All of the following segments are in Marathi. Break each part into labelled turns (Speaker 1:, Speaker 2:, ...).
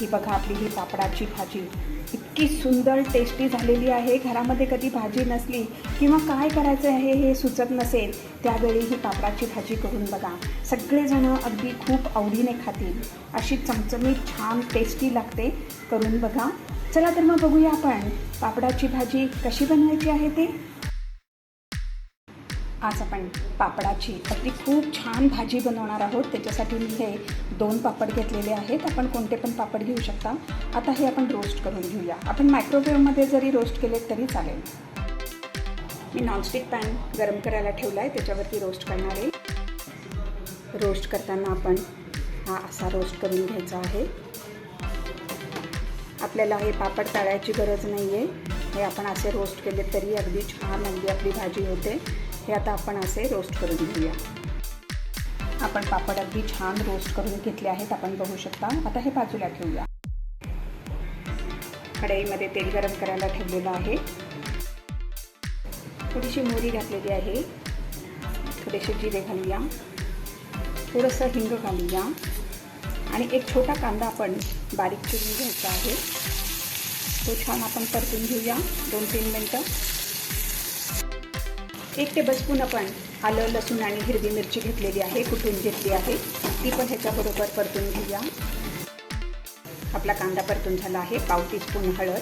Speaker 1: ही बघा आपली ही पापडाची भाजी. इतकी सुंदर टेस्टी झालेली आहे. घरामध्ये कधी भाजी नसली किंवा काय करायचं आहे हे सुचत नसेल त्यावेळी ही पापडाची भाजी करून बघा. सगळेजणं अगदी खूप आवडीने खातील. अशी चमचमीत छान टेस्टी लागते. करून बघा. चला तर मग बघूया आपण पापडाची भाजी कशी बनवायची आहे ते? आज आपण पापडाची अगदी खूप छान भाजी बनवणार आहोत. त्याच्यासाठी मी हे दोन पापड घेतलेले आहेत. आपण कोणते पण पापड घेऊ शकता. आता हे आपण रोस्ट करून घेऊया. आपण मायक्रोवेव्हमध्ये जरी रोस्ट केले तरी चालेल. मी नॉनस्टिक पॅन गरम करायला ठेवला आहे त्याच्यावरती रोस्ट करणार आहे. रोस्ट करताना आपण हा असा रोस्ट करून घ्यायचा आहे. आपल्याला हे पापड तळायची गरज नाही आहे हे आपण असे रोस्ट केले तरी अगदी छान अगदी आपली भाजी होते. हे आता आपण असे रोस्ट करून घेऊया. आपण पापड अगदी छान रोस्ट करून घेतले आहेत आपण बघू शकता. आता हे बाजूला ठेवूया. कढईमध्ये तेल गरम करायला ठेवलेलं आहे. थोडीशी मोहरी घातलेली आहे. थोडेसे जिरे घालूया. थोडंसं हिंग घालूया. आणि एक छोटा कांदा आपण बारीक चिरून घ्यायचा आहे. तो छान आपण परतून घेऊया. दोन तीन मिनटं. एक टेबलस्पून आपण आलं लसूण आणि हिरवी मिरची घेतलेली आहे कुटून घेतली आहे ती पण ह्याच्याबरोबर परतून घेऊया. आपला कांदा परतून झाला आहे पाव टीस्पून हळद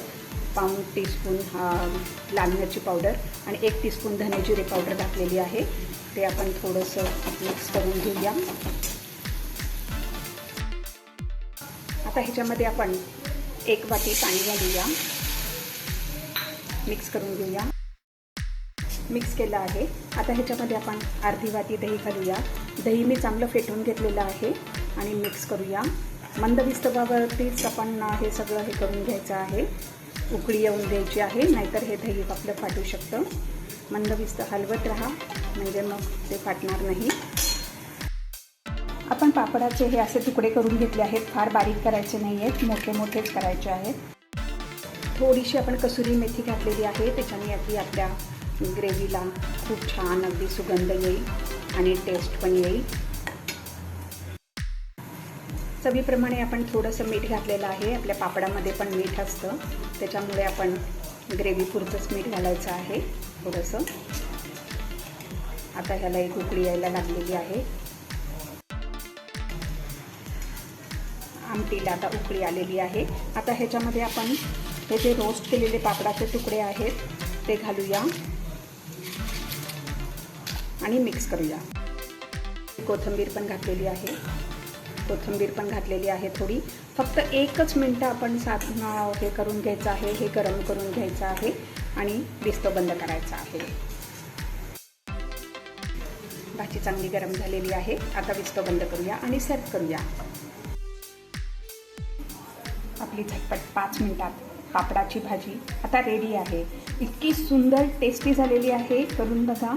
Speaker 1: पाऊण टीस्पून लाल मिरची पावडर आणि एक टीस्पून धनेजुरी पावडर घातलेली आहे. ते आपण थोडंसं मिक्स करून घेऊया. आता ह्याच्यामध्ये आपण एक वाटी पाणी घालूया. मिक्स करून घेऊया. मिक्स केलं आहे. आता ह्याच्यामध्ये आपण अर्धी वाटी दही घालूया. दही मी चांगलं फेटून घेतलेलं आहे आणि मिक्स करूया. मंद विस्तवावरतीच आपण हे सगळं हे करून घ्यायचं आहे. उकळी येऊन द्यायची आहे नाहीतर हे दही आपलं फाटू शकतं. मंद विस्त हलवत राहा म्हणजे मग ते फाटणार नाही. आपण पापडाचे हे असे तुकडे करून घेतले आहेत. फार बारीक करायचे नाही आहेत मोठे मोठेच करायचे आहेत. थोडीशी आपण कसुरी मेथी घातलेली आहे त्याच्याने अगदी आपल्या ग्रेव्हीला खूप छान अगदी सुगंध येईल आणि टेस्ट पण येईल. चवीप्रमाणे आपण थोडंसं मीठ घातलेलं आहे. आपल्या पापडामध्ये पण मीठ असतं. त्याच्यामुळे आपण ग्रेव्ही पुरतंच मीठ घालायचं आहे थोडंसं. आता ह्याला एक उकळी यायला लागलेली आहे. आमटीला आता उकळी आलेली आहे. आता ह्याच्यामध्ये आपण हे जे रोस्ट केलेले पापडाचे तुकडे आहेत ते घालूया. आणि मिक्स करूया. कोथिंबीर पण घातलेली आहे. कोथिंबीर पण घातलेली आहे थोडी. फक्त एकच मिनटं आपण साथ हे करून घ्यायचं आहे हे गरम करून घ्यायचं आहे आणि विस्तो बंद करायचा आहे. भाजी चांगली गरम झालेली आहे. आता विस्तो बंद करूया आणि सर्व करूया. आपली झटपट पाच मिनटात पापडाची भाजी आता रेडी आहे. इतकी सुंदर टेस्टी झालेली आहे. करून बघा.